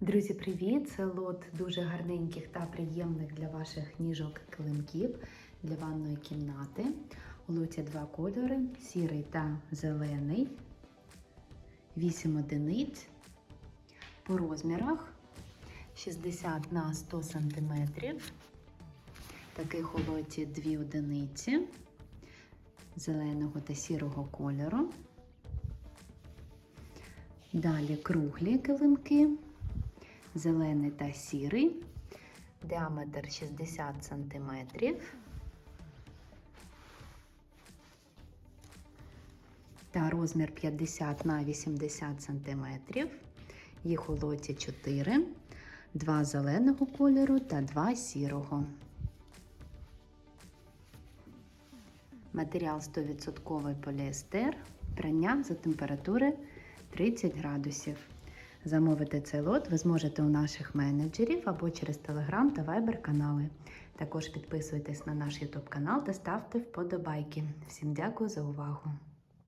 Друзі, привіт! Це лот дуже гарненьких та приємних для ваших ніжок килимків для ванної кімнати. У лоті два кольори: сірий та зелений. 8 одиниць. По розмірах 60 на 100 см. Таких у лоті дві одиниці зеленого та сірого кольору. Далі круглі килимки, зелений та сірий, діаметр 60 см. Та розмір 50 на 80 см. Їх у лоті 4, 2 зеленого кольору та 2 сірого. Матеріал 100% поліестер, прання за температури 30 градусів. Замовити цей лот ви зможете у наших менеджерів або через Telegram та Viber канали. Також підписуйтесь на наш YouTube канал та ставте вподобайки. Всім дякую за увагу!